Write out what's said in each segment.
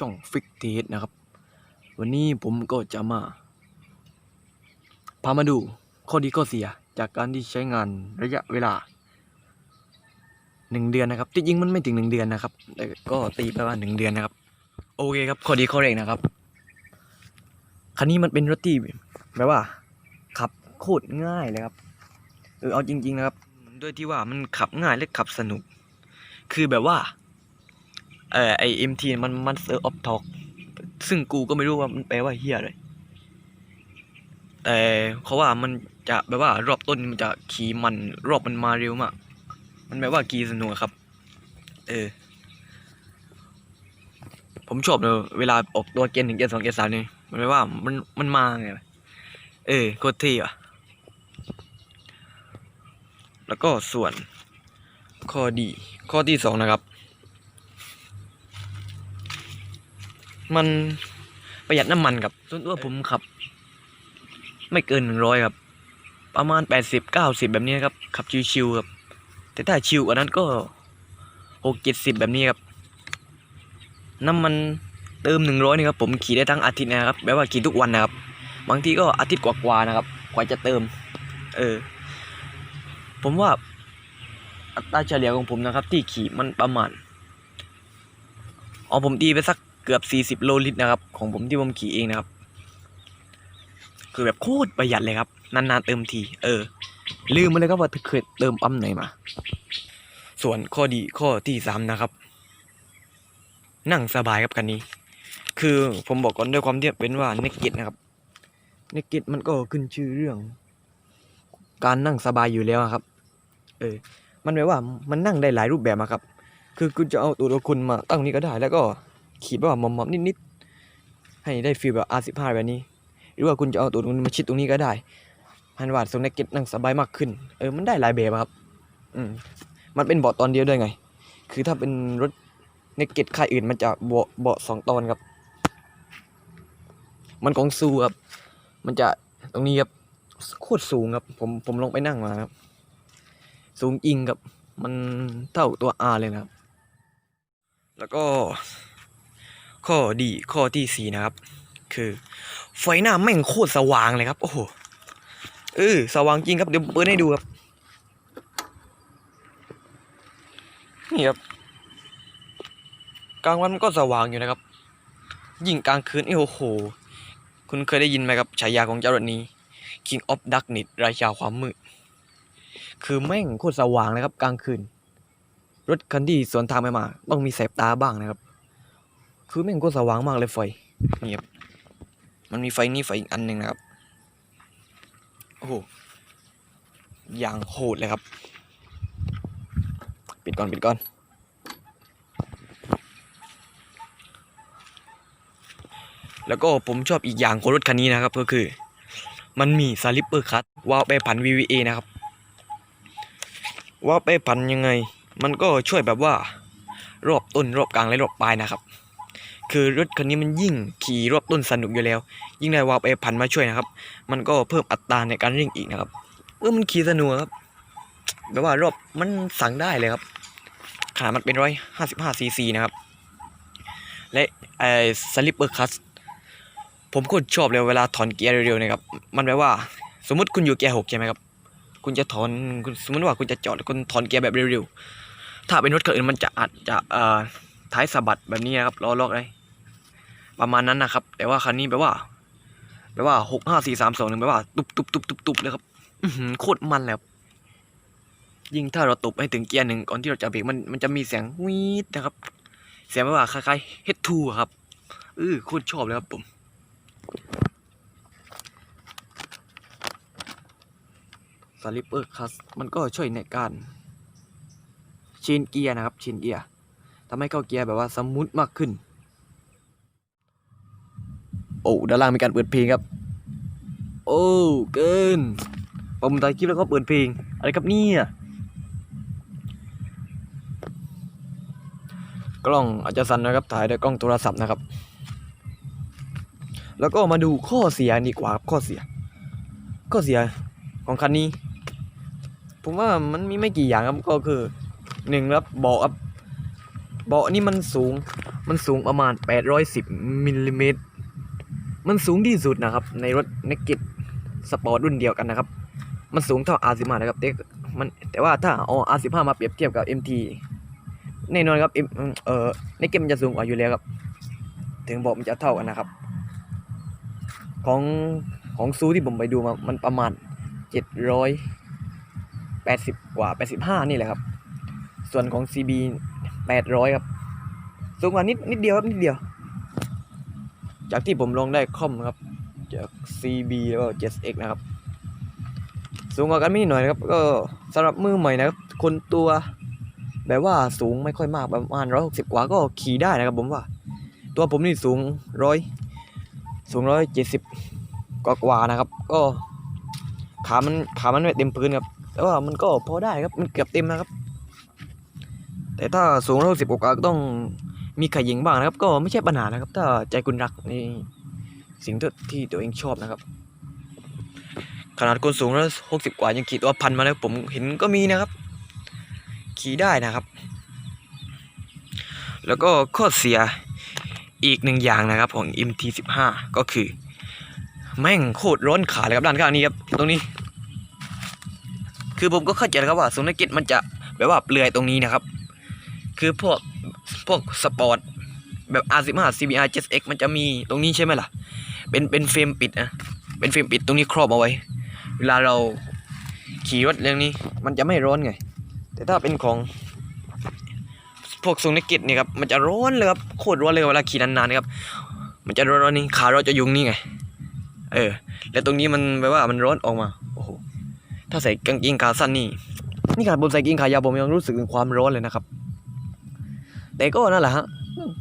ช่องฟิกเทสนะครับ วันนี้ผมก็จะมา พามาดูข้อดีข้อเสียจากการที่ใช้งานระยะเวลาหนึ่งเดือนนะครับที่จริงมันไม่ถึงหนึ่งเดือนนะครับแต่ก็ตีไปว่าหนึ่งเดือนนะครับ โอเคครับข้อดีข้อแรกนะครับคันนี้มันเป็นรถที่แบบว่า ขับโคตรง่ายเลยครับเออเอาจริง ๆ นะครับ ด้วยที่ว่ามันขับง่ายและขับสนุก คือแบบว่า เออไอเอ็มทีมันมันเซอร์ออฟทอกซึ่งกูก็ไม่รู้ว่ามันแปลว่าเฮียอะไรแต่เขาว่ามันจะแบบว่ารอบต้นมันจะขี่มันรอบมันมาเร็วมาก มันแบบว่าขี่สนุกครับ เออ ผมชอบเลยเวลาออกตัวเกียร์หนึ่งเกียร์สองเกียร์สามนี่มันแบบว่ามันมันมาไงเออโคตรเท่อะแล้วก็ส่วนข้อดีข้อที่สองนะครับ มันประหยัดน้ำมันครับส่วนตัวผมขับ ไม่เกินหนึ่งร้อยครับ ประมาณแปดสิบเก้าสิบแบบนี้ครับ ขับชิวๆครับ แต่ถ้าชิวกว่านั้นก็หกเจ็ดสิบแบบนี้ครับ น้ำมันเติมหนึ่งร้อยนี่ครับผมขี่ได้ทั้งอาทิตย์นะครับ แบบว่าขี่ทุกวันนะครับ บางทีก็อาทิตย์กว่าๆนะครับ กว่าจะเติม เออ ผมว่าอัตราเฉลี่ยของผมนะครับ ที่ขี่มันประมาณอ๋อผมตีไปสัก กือบสี่สิบโลลิตรนะครับ ของผมที่ผมขี่เองนะครับ คือแบบโคตรประหยัดเลยครับ นานๆเติมที เออ ลืมไปเลยครับว่าเคยเติมปั๊มไหนมา ส่วนข้อดีข้อที่สามนะครับ นั่งสบายครับคันนี้ คือผมบอกก่อนด้วยความที่เป็นว่าเนกเก็ตนะครับเนกเก็ตมันก็ขึ้นชื่อเรื่อง การนั่งสบายอยู่แล้วครับ เออ มันแปลว่ามันนั่งได้หลายรูปแบบอะครับ คือคุณจะเอาตัวคุณมาตั้งนี้ก็ได้แล้วก็ ขีดแบบมอมๆนิดๆให้ได้ฟีลแบบ R15 แบบนี้ หรือว่าคุณจะเอาตัวคุณมาชิดตรงนี้ก็ได้ฮันวาดทรงเนกเก็ตนั่งสบายมากขึ้น เออมันได้หลายแบบครับอืมมันเป็นเบาะตอนเดียวด้วยไง คือถ้าเป็นรถเนกเก็ตค่ายอื่นมันจะเบาะเบาะสองตอนครับ มันของซูครับ มันจะตรงนี้ครับโคตรสูงครับ ผมผมลงไปนั่งมาครับ สูงจริงครับ มันเท่าตัว R เลยนะครับ แล้วก็ ข้อดีข้อที่สี่นะครับ คือไฟหน้าแม่งโคตรสว่างเลยครับ โอ้โหเออสว่างจริงครับเดี๋ยวเปิดให้ดูครับ นี่ครับกลางวันมันก็สว่างอยู่นะครับ ยิ่งกลางคืนโอ้โห คุณเคยได้ยินไหมครับฉายาของเจ้ารถนี้ King of Darkness ราชาความมืด คือแม่งโคตรสว่างเลยครับ กลางคืน รถคันที่สวนทางไปมา ต้องมีแสบตาบ้างนะครับ คือแม่งโคตรสว่างมากเลยไฟนี่ครับมันมีไฟนี่ไฟอีกอันหนึ่งนะครับ โอ้โหอย่างโหดเลยครับ ปิดก่อนปิดก่อนแล้วก็ผมชอบอีกอย่างของรถคันนี้นะครับ ก็คือ มันมีสลิปเปอร์คัตวาล์วแปรผัน VVA นะครับวาล์วแปรผันยังไง มันก็ช่วยแบบว่า รอบต้นรอบกลางและรอบปลายนะครับ คือรถคันนี้มันยิ่งขี่รอบต้นสนุกอยู่แล้ว ยิ่งได้วาล์วแปรผันมาช่วยนะครับ มันก็เพิ่มอัตราในการเร่งอีกนะครับ เออมันขี่สนุกครับแบบว่ารอบมันสั่งได้เลยครับขนาดมันเป็นร้อยห้าสิบห้าซีซีนะครับ และไอ้สลิปเปอร์คัสผมโคตรชอบเลยเวลาถอนเกียร์เร็วๆนะครับ มันแปลว่า สมมติคุณอยู่เกียร์หกใช่ไหมครับ คุณจะถอนสมมติว่าคุณจะจอดคุณถอนเกียร์แบบเร็วๆ ถ้าเป็นรถคันอื่นมันจะอาจจะเอ่อท้ายสะบัดแบบนี้นะครับล้อล็อกเลย ประมาณนั้นนะครับ แต่ว่าคันนี้แปลว่าแปลว่าหกห้าสี่สามสองหนึ่งแปลว่า ตุบตุบตุบตุบตุบเลยครับโคตรมันเลยครับยิ่งถ้าเราตบให้ถึงเกียร์หนึ่งก่อนที่เราจะเบรกมันมันจะมีเสียงวีดนะครับ เสียงแบบว่าคล้ายๆ H2 อะครับเออโคตรชอบเลยครับผมสลิปเปอร์คัสมันก็ช่วยในการชินเกียร์นะครับชินเกียร์ทำให้เข้าเกียร์แบบว่าสมูทมากขึ้น โอ้ด้านล่างมีการเปิดเพลงครับ โอ้เกินผมถ่ายคลิปแล้วก็เปิดเพลงอะไรครับเนี่ยกล้องอาจจะสั่นนะครับถ่ายด้วยกล้องโทรศัพท์นะครับ แล้วก็มาดูข้อเสียดีกว่าครับข้อเสีย ข้อเสียของคันนี้ ผมว่ามันมีไม่กี่อย่างครับก็คือหนึ่งครับเบาะครับเบาะนี่มันสูงมันสูงประมาณ 810มิลลิเมตร มันสูงที่สุดนะครับ ในรถ Naked Sport รุ่นเดียวกันนะครับ มันสูงเท่า R15 นะครับแต่มันแต่ว่าถ้าเอา R15 มาเปรียบเทียบกับ MT แน่นอนครับ M เอ่อ Naked มันจะสูงกว่าอยู่แล้วครับ ถึงบอกมันจะเท่ากันนะครับ ของของซูที่ผมไปดูมามันประมาณ 780 กว่า 85 นี่แหละครับ ส่วนของ CB 800 ครับ สูงกว่านิดนิดเดียวครับนิดเดียว จากที่ผมลองได้คอมครับ จาก CB แล้วก็ 7X นะครับ สูงกว่ากันไม่นิหน่อยนะครับ ก็สำหรับมือใหม่นะครับ คนตัวแบบว่าสูงไม่ค่อยมากประมาณ 160 กว่าก็ขี่ได้นะครับผมว่า ตัวผมนี่สูงร้อยสูงร้อยเจ็ดสิบกว่ากว่านะครับ ก็ขามันขามันไม่เต็มพื้นครับ แต่ว่ามันก็พอได้ครับ มันเกือบเต็มนะครับ แต่ถ้าสูงร้อยสิบกว่าก็ต้อง มีขยิงบ้างนะครับ ก็ไม่ใช่ปัญหานะครับ ถ้าใจคุณรักในสิ่งที่ตัวเองชอบนะครับ ขนาดคนสูงร้อยหกสิบกว่ายังขี่ตัวพันมาแล้วผมเห็นก็มีนะครับ ขี่ได้นะครับ แล้วก็ข้อเสียอีกหนึ่งอย่างนะครับของ MT15 ก็คือ แม่งโคตรร้อนขาเลยครับด้านข้างนี้ครับตรงนี้ คือผมก็เข้าใจนะครับว่าสุนัขกิจมันจะแบบว่าเปลือยตรงนี้นะครับ คือพวกพวกสปอร์ตแบบ R15 CBR 7X มันจะมีตรงนี้ใช่ไหมล่ะ เป็นเป็นเฟรมปิดนะเป็นเฟรมปิดตรงนี้ครอบเอาไว้ เวลาเราขี่รถเรื่องนี้ มันจะไม่ร้อนไง แต่ถ้าเป็นของพวกทรงนักกิจเนี่ยครับมันจะร้อนเลยครับโคตรร้อนเลยเวลาขี่นานๆนะครับ มันจะร้อนๆนี่ขาเราจะยุงนี่ไง เออ แล้วตรงนี้มันแบบว่ามันร้อนออกมาโอ้โหถ้าใส่กางเกงขาสั้นนี่นี่ขนาดผมใส่กางเกงขายาวผมยังรู้สึกถึงความร้อนเลยนะครับ แต่ก็นั่นแหละฮะ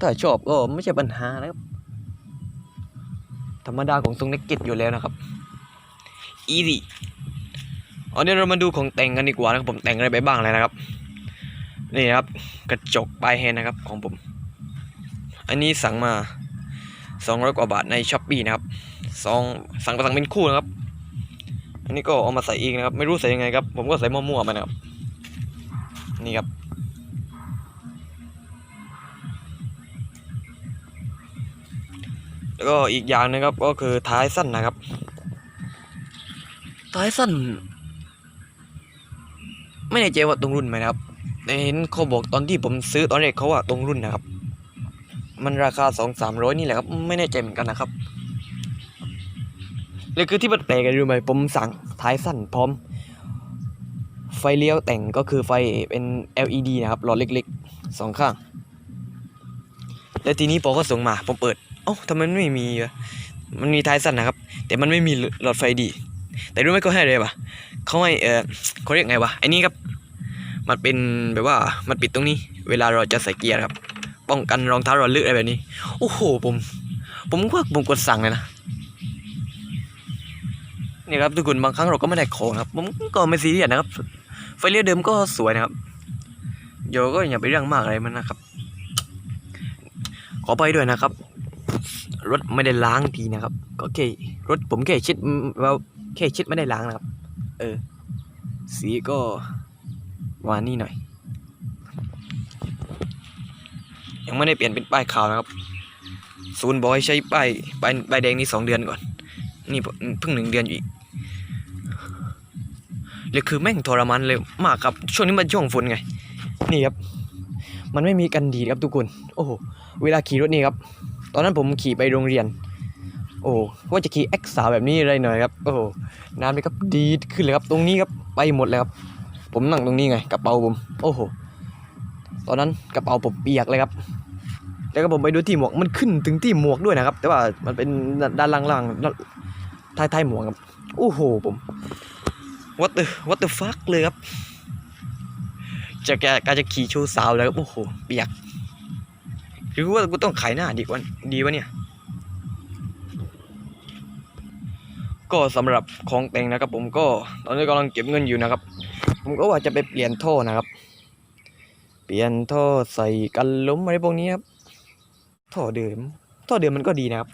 ถ้าชอบก็ไม่ใช่ปัญหานะครับ ธรรมดาของทรงนักกิจอยู่แล้วนะครับ easy เอาเดี๋ยวเรามาดูของแต่งกันดีกว่านะครับผมแต่งอะไรไปบ้างเลยนะครับ นี่ครับ กระจกปลายแฮนนะครับของผม อันนี้สั่งมา200กว่าบาทในช้อปปีนะครับซองสั่งไปสั่งเป็นคู่นะครับ อันนี้ก็เอามาใส่เองนะครับ ไม่รู้ใส่ยังไงครับ ผมก็ใส่มั่วๆมานะครับ นี่ครับ แล้วก็อีกอย่างหนึงครับก็คือท้ายสั้นนะครับ ท้ายสั้น ไม่แน่ใจว่าตรงรุ่นไหมนะครับเห็นเขาบอกตอนที่ผมซื้อตอนแรกเขาว่าตรงรุ่นนะครับ มันราคาสองสามร้อยนี่แหละครับ ไม่แน่ใจเหมือนกันนะครับเลยคือที่มันแปลกกันรู้ไหมผมสั่งท้ายสั้นพร้อม ไฟเลี้ยวแต่งก็คือไฟเป็น LED นะครับหลอดเล็กๆสองข้าง แล้วทีนี้พอเขาส่งมาผมเปิด อ้าทำไมไม่มีวะมันมีท้ายสั้นนะครับ แต่มันไม่มีหลอดไฟดี แต่รู้ไหมเขาให้อะไรปะเขาให้เออเขาเรียกไงวะไอ้นี่ครับ มันเป็นแบบว่ามันปิดตรงนี้ เวลาเราจะใส่เกียร์ครับ ป้องกันรองเท้าเราลื่นอะไรแบบนี้ โอ้โหผม ผมว่าผมกดสั่งเลยนะนี่ครับทุกคนบางครั้งเราก็ไม่ได้ของครับ ผมก็ไม่ซีเรียสนะครับ ไฟเลี้ยวเดิมก็สวยนะครับโยก็อย่าไปเรื่องมากอะไรมันนะครับ ขอไปด้วยนะครับ รถไม่ได้ล้างทีนะครับ ก็แค่รถผมแค่เชิดเราแค่เชิดไม่ได้ล้างนะครับ เออ สีก็วานนี่หน่อย ยังไม่ได้เปลี่ยนเป็นป้ายขาวนะครับ ศูนย์บอยใช้ป้ายป้ายป้ายแดงนี่สองเดือนก่อน นี่เพิ่งหนึ่งเดือนอยู่อีกเลยคือแม่งทรมานเลยมากครับ ช่วงนี้มันช่วงฝนไง นี่ครับ มันไม่มีกันดีครับทุกคน โอ้โห เวลาขี่รถนี่ครับ ตอนนั้นผมขี่ไปโรงเรียน โอ้ว่าจะขี่เอ็กสาแบบนี้อะไรหน่อยครับ โอ้โหน้ำนี่ครับดีขึ้นเลยครับ ตรงนี้ครับไปหมดเลยครับผมนั่งตรงนี้ไงกระเป๋าผม โอ้โห ตอนนั้นกระเป๋าผมเปียกเลยครับ แล้วก็ผมไปดูที่หมวกมันขึ้นถึงที่หมวกด้วยนะครับ แต่ว่ามันเป็นด้านล่างๆท้ายท้ายๆหมวกครับ โอ้โหผม what the what the fuck เลยครับจะแกจะขี่โชว์สาวแล้วครับโอ้โห เปียก รือว่ากูต้องขายหน้าดีกว่าดีวะเนี่ย ก็สำหรับของแต่งนะครับผมก็ตอนนี้กำลังเก็บเงินอยู่นะครับ ผมก็ว่าจะไปเปลี่ยนท่อนะครับ เปลี่ยนท่อใส่กันล้มอะไรพวกนี้ครับท่อเดิมท่อเดิมมันก็ดีนะครับ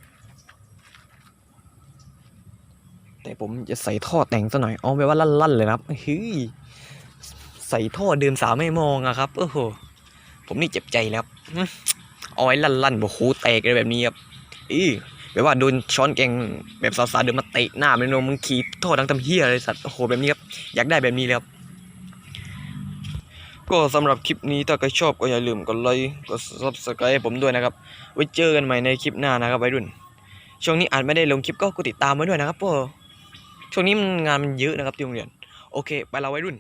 แต่ผมจะใส่ท่อแต่งซะหน่อยเอาไปว่าลั่นๆเลยนะครับเฮ้ยใส่ท่อเดิมสาวไม่มองอะครับโอ้โหผมนี่เจ็บใจแล้วครับ อ้อเอาไว้ลั่นๆบอกหูแตกเลยแบบนี้ครับอีแบบว่าโดนช้อนแกงแบบสาวๆเดินมาเตะหน้าเลยโนมึงขี่โทษทั้งทำเฮียเลยสัตว์โอ้โหแบบนี้ครับอยากได้แบบนี้เลยครับก็สำหรับคลิปนี้ถ้าใครชอบก็อย่าลืมกดไลค์กด subscribe ผมด้วยนะครับ ไว้เจอกันใหม่ในคลิปหน้านะครับวัยรุ่น ช่วงนี้อาจไม่ได้ลงคลิปก็กดติดตามไว้ด้วยนะครับพวกช่วงนี้มันงานมันเยอะนะครับที่โรงเรียน โอเค ไปเราวัยรุ่น